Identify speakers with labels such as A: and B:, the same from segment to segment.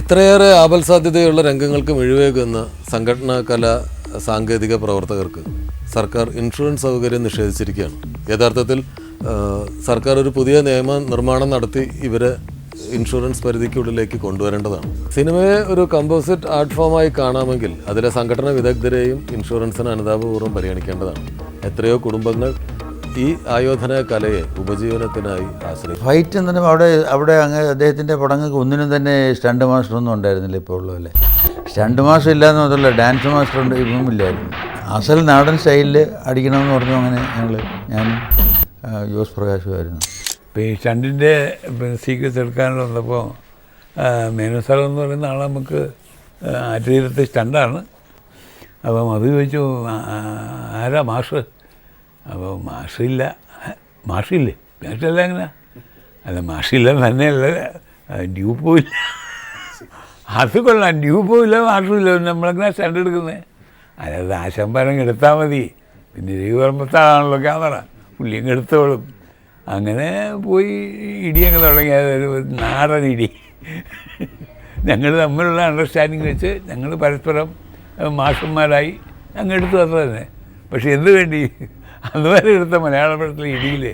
A: ഇത്രയേറെ ആപൽ സാധ്യതയുള്ള രംഗങ്ങൾക്ക് മിഴിവേകുന്ന സംഘടനാ കല സാങ്കേതിക പ്രവർത്തകർക്ക് സർക്കാർ ഇൻഷുറൻസ് സൗകര്യം നിഷേധിച്ചിരിക്കുകയാണ്. യഥാർത്ഥത്തിൽ സർക്കാർ ഒരു പുതിയ നിയമ നിർമ്മാണം നടത്തി ഇവരെ ഇൻഷുറൻസ് പരിധിക്കുള്ളിലേക്ക് കൊണ്ടുവരേണ്ടതാണ്. സിനിമയെ ഒരു കമ്പോസിറ്റ് ആർട്ട് ഫോമായി കാണാമെങ്കിൽ അതിലെ സംഘടന വിദഗ്ധരെയും ഇൻഷുറൻസിന് അനുതാപപൂർവം പരിഗണിക്കേണ്ടതാണ്. എത്രയോ കുടുംബങ്ങൾ ഈ ആയോധന കലയെ ഉപജീവനത്തിനായി ആശ്രയിക്കും
B: ഫൈറ്റ് എന്ന് പറയുമ്പോൾ അവിടെ അവിടെ അങ്ങ് അദ്ദേഹത്തിന്റെ പടങ്ങൾക്ക് ഒന്നിനും തന്നെ സ്റ്റണ്ട് മാസ്റ്റർ ഒന്നും ഉണ്ടായിരുന്നില്ല ഇപ്പോൾ ഉള്ള പോലെ സ്റ്റണ്ട് മാസ്റ്റർ ഇല്ലാന്ന് മാത്രമല്ല ഡാൻസ് മാസ്റ്റർ ഉണ്ട് ഇപ്പം ഇല്ലായിരുന്നു. അസൽ നാടൻ സ്റ്റൈലിൽ അടിക്കണമെന്ന് പറഞ്ഞു അങ്ങനെ ഞങ്ങൾ ഞാൻ ജോസ് പ്രകാശുമായിരുന്നു
C: ഇപ്പോൾ ഈ സ്റ്റണ്ടിന്റെ പിന്നെ സീക്വൻസ് എടുക്കാൻ വന്നപ്പോൾ മേനോസാർ എന്ന് പറയുന്ന ആൾ നമുക്ക് ആറ്റുതീരത്തെ സ്റ്റണ്ടാണ് അപ്പം അത് ചോദിച്ചു ആരാ മാഷ് അപ്പോൾ മാഷില്ല. മാഷില്ലേ? മാഷല്ല എങ്ങനെ? അല്ല മാഷില്ല തന്നെയല്ല. ഡ്യൂ പോയില്ല അത് കൊള്ളാം. ഡ്യൂ പോയില്ല മാഷില്ല നമ്മളെങ്ങനെ സ്റ്റാൻഡ് എടുക്കുന്നത് അതായത് ആശംബരം എടുത്താൽ മതി. പിന്നെ രവിവർമ്മത്താണല്ലോ ക്യാമറ. പുള്ളിയും എടുത്തോളും. അങ്ങനെ പോയി ഇടിയൊക്കെ തുടങ്ങിയത് ഒരു നാടൻ ഇടി. ഞങ്ങൾ തമ്മിലുള്ള അണ്ടർസ്റ്റാൻഡിങ് വെച്ച് ഞങ്ങൾ പരസ്പരം മാഷന്മാരായി ഞങ്ങൾ എടുത്തു തന്നെ പക്ഷെ എന്ത് വേണ്ടി? അതുവരെ എടുത്ത മലയാള പടത്തിലെ ഇടിയിൽ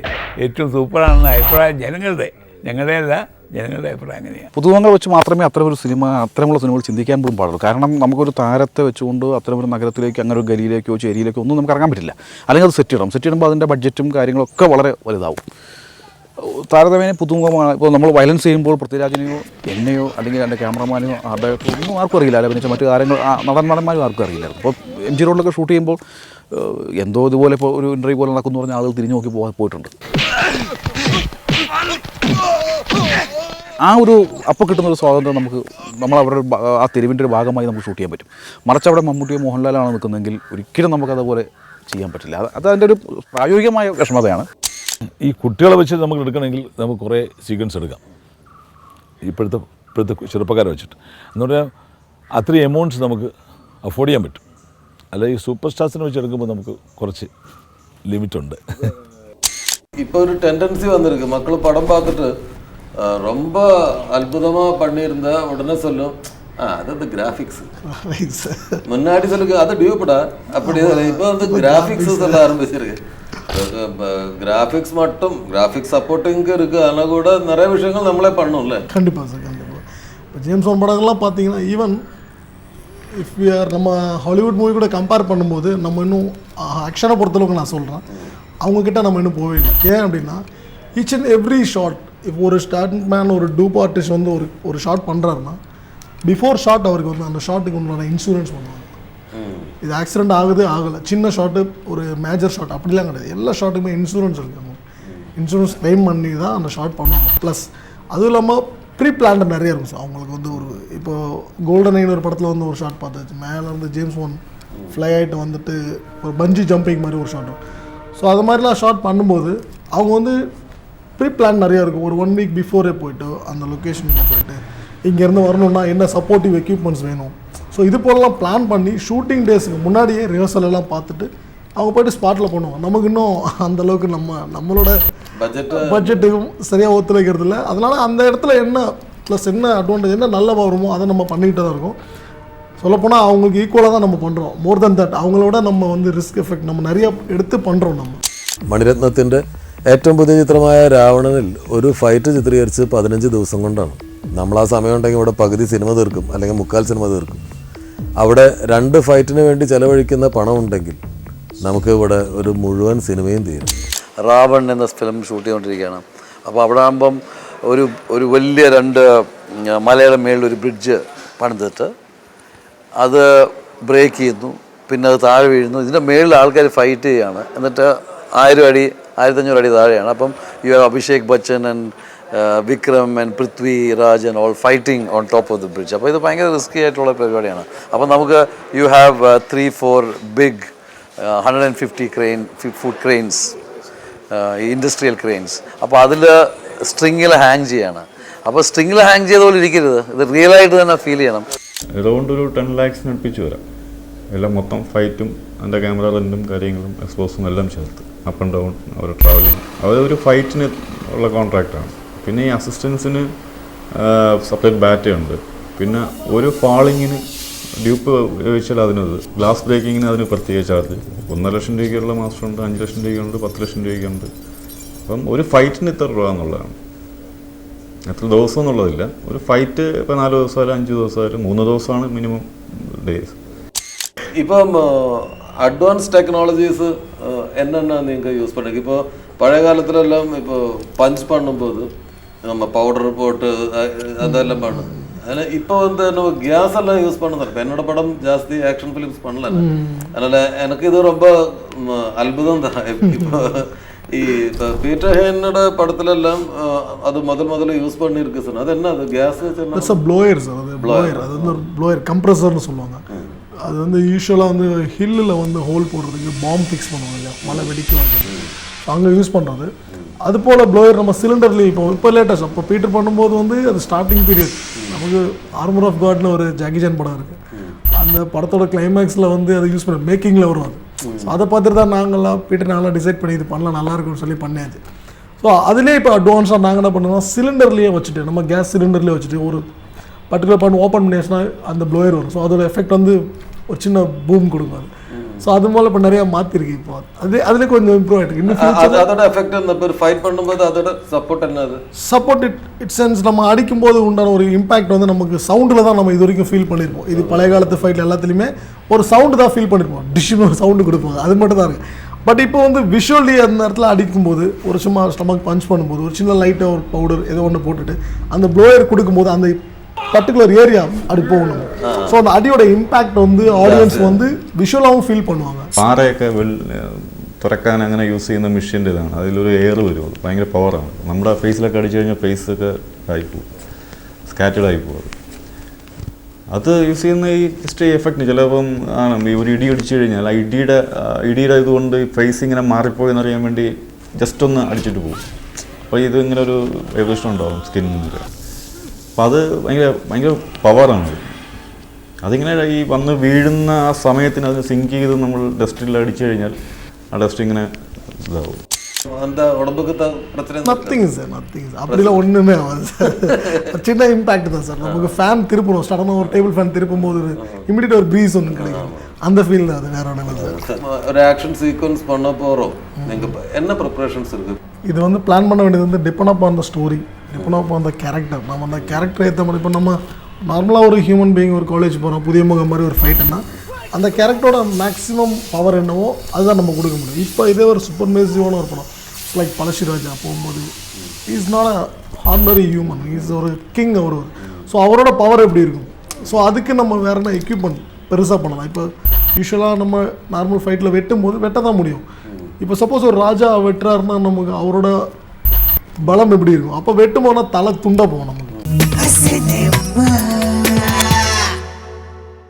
C: ഏറ്റവും സൂപ്പറാണെന്ന അഭിപ്രായം ജനങ്ങളുടെ ഞങ്ങളുടെ അല്ല ജനങ്ങളുടെ അഭിപ്രായം അങ്ങനെയാണ്.
D: പുതുമുഖങ്ങൾ വെച്ച് മാത്രമേ അത്തരം ഒരു സിനിമ അത്തരമുള്ള സിനിമകൾ ചിന്തിക്കാൻ പോലും പാടുള്ളൂ. കാരണം നമുക്കൊരു താരത്തെ വെച്ചുകൊണ്ട് അത്തരം ഒരു നഗരത്തിലേക്ക് അങ്ങനെ ഒരു ഗലിയിലേക്കോ ചേരിയിലേക്കോ ഒന്നും നമുക്ക് ഇറങ്ങാൻ പറ്റില്ല. അല്ലെങ്കിൽ അത് സെറ്റ് ചെയ്യണം സെറ്റ് ചെയ്യുമ്പോൾ അതിന്റെ ബഡ്ജറ്റും കാര്യങ്ങളൊക്കെ വളരെ വലുതാവും. താരതമ്യേന പുതുമുഖമാണ്. ഇപ്പോൾ നമ്മൾ വയലൻസ് ചെയ്യുമ്പോൾ പൃഥ്വിരാജിനെയോ എന്നെയോ അല്ലെങ്കിൽ എന്റെ ക്യാമറമാനെയോ ആരുടെ ഒന്നും ആർക്കും അറിയില്ല. അഭിനയിച്ച മറ്റു കാര്യങ്ങൾ ആ നടൻ നടന്മാരും ആർക്കും അറിയില്ലായിരുന്നു അപ്പോൾ എം ജി റോഡിലൊക്കെ ഷൂട്ട് ചെയ്യുമ്പോൾ എന്തോ ഇതുപോലെ ഇപ്പോൾ ഒരു ഇന്റർവ്യൂ പോലെ നടക്കുന്നു പറഞ്ഞാൽ ആളുകൾ തിരിഞ്ഞു നോക്കി പോകാൻ പോയിട്ടുണ്ട്. ആ ഒരു അപ്പോൾ കിട്ടുന്ന ഒരു സ്വാതന്ത്ര്യം നമുക്ക് നമ്മൾ അവരുടെ ആ തെരുവിന്റെ ഒരു ഭാഗമായി നമുക്ക് ഷൂട്ട് ചെയ്യാൻ പറ്റും. മറിച്ച് അവിടെ മമ്മൂട്ടിയോ മോഹൻലാലാണ് നിൽക്കുന്നതെങ്കിൽ ഒരിക്കലും നമുക്കതുപോലെ ചെയ്യാൻ പറ്റില്ല. അത് അത് അതിന്റെ ഒരു പ്രായോഗികമായ വിഷമതയാണ്.
E: ഈ കുട്ടികളെ വെച്ച് നമുക്ക് എടുക്കണമെങ്കിൽ നമുക്ക് കുറേ സീക്വൻസ് എടുക്കാം ഇപ്പോഴത്തെ ഇപ്പോഴത്തെ ചെറുപ്പക്കാരെ വെച്ചിട്ട് എന്ന് പറഞ്ഞാൽ അത്രയും എമൗണ്ട്സ് നമുക്ക് അഫോർഡ് ചെയ്യാൻ പറ്റും അല്ല ഈ സൂപ്പർ സ്റ്റാർസിനെ വെച്ച് എടുക്കുമ്പോൾ നമുക്ക് കുറച്ച് ലിമിറ്റുണ്ട്
A: இப்போ ஒரு டெண்டன்சி வந்திருக்கு மக்கள் படம் பார்த்துட்டு அஹ், ரொம்ப அற்புதமா பண்ணியிருந்தா உடனே சொல்லும் ஆ அது அந்த கிராஃபிக்ஸ் முன்னாடி சொல்லுங்க அது டியூப்டா அப்படி இல்லை. இப்போ வந்து கிராஃபிக்ஸ் சொல்ல ஆரம்பிச்சிருக்கு கிராஃபிக்ஸ் மட்டும் கிராஃபிக்ஸ் சப்போர்ட்டிங் இருக்கு ஆனால் கூட நிறைய விஷயங்கள் நம்மளே பண்ணும்ல
F: கண்டிப்பாக சார் கண்டிப்பாக இப்போ ஜேம்ஸ் பாண்ட் படங்கள்லாம் பார்த்தீங்கன்னா ஈவன் இஃப் வி ஆர் நம்ம ஹாலிவுட் மூவி கூட கம்பேர் பண்ணும்போது நம்ம இன்னும் ஆக்ஷனை பொறுத்தளவுக்கு நான் சொல்கிறேன் அவங்கக்கிட்ட நம்ம இன்னும் போகவே இல்லை ஏன் அப்படின்னா ஈச் அண்ட் எவ்ரி ஷார்ட் இப்போ ஒரு ஸ்டார்ட் மேன் ஒரு டூப் ஆர்டிஸ்ட் வந்து ஒரு ஒரு ஷார்ட் பண்ணுறாருன்னா பிஃபோர் ஷார்ட் அவருக்கு வந்து அந்த ஷார்ட்டுக்கு உண்டான இன்சூரன்ஸ் பண்ணுவாங்க. இது ஆக்சிடென்ட் ஆகுது ஆகலை. சின்ன ஷாட்டு ஒரு மேஜர் ஷாட் அப்படிலாம் கிடையாது. எல்லா ஷாட்டுக்குமே இன்சூரன்ஸ் இருக்காங்க இன்சூரன்ஸ் க்ளைம் பண்ணி தான் அந்த ஷார்ட் பண்ணுவாங்க. ப்ளஸ் அதுவும் இல்லாமல் ப்ரீ பிளான்டு நிறைய இருக்கும் சார். அவங்களுக்கு வந்து ஒரு இப்போ கோல்டன் ஐன் ஒரு படத்தில் வந்து ஒரு ஷாட் பார்த்தாச்சு. மேலே இருந்து ஜேம்ஸ் ஒன் ஃப்ளை ஆகிட்டு வந்துட்டு ஒரு பஞ்சி ஜம்பிங் மாதிரி ஒரு ஷார்ட் ஸோ அது மாதிரிலாம் ஷார்ட் பண்ணும்போது அவங்க வந்து ப்ரீ பிளான் நிறையா இருக்கும். ஒரு ஒன் வீக் பிஃபோரே போயிட்டு அந்த லொக்கேஷனில் போயிட்டு இங்கேருந்து வரணும்னா என்ன சப்போர்ட்டிவ் எக்யூப்மெண்ட்ஸ் வேணும்? ஸோ இது போலலாம் பிளான் பண்ணி ஷூட்டிங் டேஸ்க்கு முன்னாடியே ரிஹர்சல் எல்லாம் பார்த்துட்டு அவங்க போயிட்டு ஸ்பாட்டில் பண்ணுவாங்க நமக்கு இன்னும் அந்த அளவுக்கு நம்ம நம்மளோட
A: பட்ஜெட்
F: பட்ஜெட்டுக்கும் சரியாக ஒத்துழைக்கிறது இல்லை அதனால அந்த இடத்துல என்ன ப்ளஸ் என்ன அட்வான்டேஜ் என்ன நல்ல வருமோ அதை நம்ம பண்ணிக்கிட்டு தான் இருக்கோம் சொல்லப்போனால் அவங்களுக்கு ஈக்குவலாக தான் நம்ம பண்ணுறோம் மோர் தென் தட் அவங்களோட நம்ம வந்து ரிஸ்க் எஃபெக்ட் நம்ம நிறைய எடுத்து பண்ணுறோம் நம்ம
A: മണിരത്നത്തിൻ്റെ ഏറ്റവും പുതിയ ചിത്രമായ രാവണനിൽ ഒരു ഫൈറ്റ് ചിത്രീകരിച്ച് പതിനഞ്ച് ദിവസം കൊണ്ടാണ് നമ്മൾ ആ സമയം ഉണ്ടെങ്കിൽ ഇവിടെ പകുതി സിനിമ തീർക്കും അല്ലെങ്കിൽ മുക്കാൽ സിനിമ തീർക്കും അവിടെ രണ്ട് ഫൈറ്റിന് വേണ്ടി ചെലവഴിക്കുന്ന പണം ഉണ്ടെങ്കിൽ നമുക്ക് ഇവിടെ ഒരു മുഴുവൻ സിനിമയും തീരും.
B: റാവൺ എന്ന ഫിലിം ഷൂട്ട് ചെയ്തുകൊണ്ടിരിക്കുകയാണ്. അപ്പോൾ അവിടെ ആകുമ്പം ഒരു ഒരു വലിയ രണ്ട് മലയുടെ മേളിൽ ഒരു ബ്രിഡ്ജ് പണിതിട്ട് അത് ബ്രേക്ക് ചെയ്യുന്നു. പിന്നെ അത് താഴെ വീഴുന്നു. ഇതിന്റെ മേളിൽ ആൾക്കാർ ഫൈറ്റ് ചെയ്യുകയാണ്. എന്നിട്ട് ആയിരം അടി ആയിരത്തഞ്ഞൂറ് അടി താഴെയാണ്. അപ്പം you have Abhishek Bachchan and Vikram and Prithvi Raj and all fighting on top of the bridge അപ്പോൾ ഇത് ഭയങ്കര റിസ്കി ആയിട്ടുള്ള പരിപാടിയാണ്. അപ്പോൾ നമുക്ക് you have three four big hundred and fifty crane foot cranes industrial cranes അപ്പോൾ അതിൽ സ്ട്രിങ്ങിൽ hang ചെയ്യാണ്. അപ്പോൾ സ്ട്രിങ്ങിൽ ഹാങ് ചെയ്ത പോലെ ഇരിക്കരുത്. ഇത് റിയൽ ആയിട്ട് തന്നെ ഫീൽ ചെയ്യണം.
G: അറൗണ്ട് ഒരു ടെൻ ലാക്സിന് അടുപ്പിച്ച് വരാം. എല്ലാം മൊത്തം ഫൈറ്റും അതിന്റെ ക്യാമറ റെന്റും കാര്യങ്ങളും എക്സ്പോസും എല്ലാം ചേർത്ത് അപ്പ് ആൻഡ് ഡൗൺ അവർ ട്രാവലിങ് അവർ ഒരു ഫൈറ്റിന് ഉള്ള കോൺട്രാക്റ്റാണ് പിന്നെ ഈ അസിസ്റ്റൻസിന് സെപ്പറേറ്റ് ബാറ്ററി ഉണ്ട്. പിന്നെ ഒരു ഫാളിങ്ങിന് ഡ്യൂപ്പ് ഉപയോഗിച്ചാൽ അതിനത് ഗ്ലാസ് ബ്രേക്കിങ്ങിന് അതിന് പ്രത്യേക ചാർജ് ഒന്നര ലക്ഷം രൂപയ്ക്കുള്ള മാസ്റ്ററുണ്ട് അഞ്ച് ലക്ഷം രൂപയ്ക്കുണ്ട് പത്ത് ലക്ഷം രൂപയ്ക്കുണ്ട്. അപ്പം ഒരു ഫൈറ്റിന് ഇത്ര രൂപ എന്നുള്ളതാണ്. എത്ര ദിവസം എന്നുള്ളതില്ല. ഒരു ഫൈറ്റ് ഇപ്പം നാല് ദിവസമായാലും അഞ്ച് ദിവസമായാലും മൂന്ന് ദിവസമാണ് മിനിമം ഡേയ്സ്
A: ഇപ്പം അഡ്വാൻസ് ടെക്നോളജീസ് എന്നെണ്ണാ നിങ്ങൾക്ക് യൂസ് പണ്ടെങ്കിൽ ഇപ്പോൾ പഴയ കാലത്തിലെല്ലാം ഇപ്പോൾ പഞ്ച് പണ്ണുമ്പോൾ நம்ம பவுடர் போட்டு அதெல்லாம் பண்ணும் அதில் இப்போ வந்து என்ன கேஸ் எல்லாம் யூஸ் பண்ணதில்லை. இப்போ என்னோட படம் ஜாஸ்தி ஆக்ஷன் ஃபிலிம்ஸ் பண்ணல அதனால எனக்கு இது ரொம்ப அற்புதம் தான். இப்போ இப்போ பீட்டர் ஹேனோட படத்துலெல்லாம் அது முதல் முதல்ல யூஸ் பண்ணிருக்கு சார். அது என்ன அது கேஸ்
F: அ ப்ளோயர் சார் அது ப்ளோயர் அது வந்து ப்ளோயர் கம்ப்ரஸர்னு சொல்லுவாங்க. அது வந்து யூஸ்வலாக வந்து ஹில்லில் வந்து ஹோல் போடுறதுக்கு பாம்பு ஃபிக்ஸ் பண்ணுவாங்க. இல்லையா மழை வெடிக்கும் அங்கே யூஸ் பண்ணுறது அது போல் ப்ளோயர் நம்ம சிலிண்டர்லேயும் இப்போ இப்போ லேட்டஸ்ட் இப்போ பீட்டர் பண்ணும்போது வந்து அது ஸ்டார்டிங் பீரியட் நமக்கு ஆர்மர் ஆஃப் காட்னு ஒரு ஜாக்கிஜான் படம் இருக்குது அந்த படத்தோட கிளைமேக்ஸில் வந்து அதை யூஸ் பண்ண மேக்கிங்கில் வரும் அது ஸோ அதை பார்த்துட்டு தான் நாங்களாம் பீட்டர் நாங்களாம் டிசைட் பண்ணி இது பண்ணலாம் நல்லா இருக்கும்னு சொல்லி பண்ணியாச்சு ஸோ அதுலேயே இப்போ அட்வான்ஸாக நாங்கள் என்ன பண்ணுவோம் சிலிண்டர்லேயே வச்சுட்டு நம்ம கேஸ் சிலிண்டர்லேயே வச்சுட்டு ஒரு பர்டிகுலர் பண்ணி ஓப்பன் பண்ணியாச்சுன்னா அந்த ப்ளோயர் வரும். ஸோ அதோட எஃபெக்ட் வந்து ஒரு சின்ன பூம் கொடுக்கும் அது ஸோ அது போல் இப்போ நிறையா மாற்றிருக்கு இப்போ. அது அதுலேயே கொஞ்சம் இம்ப்ரூவ் ஆகிட்டு இன்னும்
A: அது அதோட எஃபெக்ட் இந்த பேர் ஃபைட் பண்ணும்போது அதோட சப்போர்ட் என்னது
F: சப்போர்ட் இட் இட் சென்ஸ் நம்ம அடிக்கும்போது உண்டான ஒரு இம்பாக்ட் வந்து நமக்கு சவுண்டில் தான் நம்ம இது வரைக்கும் ஃபீல் பண்ணியிருப்போம் இது பழைய காலத்து ஃபைட்டில் எல்லாத்துலேயுமே ஒரு சவுண்டு தான் ஃபீல் பண்ணியிருப்போம் டிஷ்னு சவுண்டு கொடுப்பாங்க அது மட்டும் தான் இருக்குது பட் இப்போ வந்து விஷுவலி அந்த இடத்துல அடிக்கும்போது ஒரு சும்மா ஸ்டமக் பஞ்ச் பண்ணும்போது ஒரு சின்ன லைட்டாக ஒரு பவுடர் ஏதோ ஒன்று போட்டுட்டு அந்த ப்ளோயர் கொடுக்கும்போது அந்த பர்டிகுலர் ஏரியா அடி போகணும் ஸோ அந்த அடியோட இம்பாக்ட் வந்து ஆடியன்ஸ் வந்து விஷுவலாகவும் ஃபீல் பண்ணுவாங்க
G: പാറയൊക്കെ വെൾ തുറക്കാൻ അങ്ങനെ യൂസ് ചെയ്യുന്ന മെഷീൻ്റെ ഇതാണ് അതിലൊരു എയർ വരും അത് ഭയങ്കര പവറാണ് നമ്മുടെ ഫേസിലൊക്കെ അടിച്ചു കഴിഞ്ഞാൽ ഫേസൊക്കെ ആയി പോകും സ്കാറ്റേഡ് ആയി പോകും അത് യൂസ് ചെയ്യുന്ന ഈ ജസ്റ്റ് എഫക്റ്റ് ചിലപ്പം ആണ് ഈ ഒരു ഇടി അടിച്ചു കഴിഞ്ഞാൽ ആ ഇടിയുടെ ആ, ഇടിയുടെ ഇതുകൊണ്ട് ഫേസ് ഇങ്ങനെ മാറിപ്പോയി എന്നറിയാൻ വേണ്ടി ജസ്റ്റ് ഒന്ന് അടിച്ചിട്ട് പോകും അപ്പോൾ ഇത് ഇങ്ങനെ ഒരു വൈബ്രേഷൻ ഉണ്ടാവും സ്കിന്നിൽ അപ്പോൾ അത് ഭയങ്കര ഭയങ്കര പവറാണ് അതിങ്ങനെ ഈ വന്ന് വീഴുന്ന ആ സമയത്തിന് അത് സിങ്ക് ചെയ്ത് നമ്മൾ ഡസ്റ്റിൽ അടിച്ചു കഴിഞ്ഞാൽ ആ ഡസ്റ്റ് ഇങ്ങനെ ഇതാവും
A: அந்த உடம்புக்கு த- பிரச்சனை எதுவும்
F: நத்திங் சார் நத்திங் சார் அப்படிலாம் ஒன்றுமே ஆகாது சார் ஒரு சின்ன இம்பாக்ட் தான் சார் நமக்கு ஃபேன் திருப்பணும் சடனாக ஒரு டேபிள் ஃபேன் திருப்பும் போது இமிடியட் ஒரு ப்ரீஸ் ஒன்று கிடைக்கும் அந்த ஃபீல் தான் அது வேற ஒன்றும் இல்லை சார்
A: இல்ல. ஒரு ஆக்ஷன் சீக்வன்ஸ் பண்ண போறோம் நீங்க இப்ப என்ன ப்ரிப்பரேஷன்ஸ் இருக்கு
F: இது வந்து பிளான் பண்ண வேண்டியது வந்து டிபெண்ட் அப் அந்த ஸ்டோரி எப்படின்னா இப்போ அந்த கேரக்டர் நம்ம அந்த கேரக்டர் ஏற்ற மாதிரி இப்போ நம்ம நார்மலாக ஒரு ஹியூமன் பீயிங் ஒரு காலேஜ் போகிறோம் புதிய முகம் மாதிரி ஒரு ஃபைட்டுன்னா அந்த கேரக்டரோட மேக்ஸிமம் பவர் என்னவோ அதுதான் நம்ம கொடுக்க முடியும். இப்போ இதே ஒரு சூப்பர் மேசிவான ஒரு படம் லைக் பழசிராஜா போகும்போது is not a ordinary human is ஒரு கிங் அவர். ஸோ அவரோட பவர் எப்படி இருக்கும்? ஸோ அதுக்கு நம்ம வேற என்ன எக்யூப்மெண்ட் பெருசாக பண்ணலாம்? இப்போ யூஸ்வலாக நம்ம நார்மல் ஃபைட்டில் வெட்டும் போது வெட்ட தான் முடியும். இப்போ சப்போஸ் ஒரு ராஜா வெட்டுறாருன்னா நமக்கு அவரோட பலம் எப்படி இருக்கும்? அப்போ வெட்டு போனால் தலை துண்ட போகும் நமக்கு.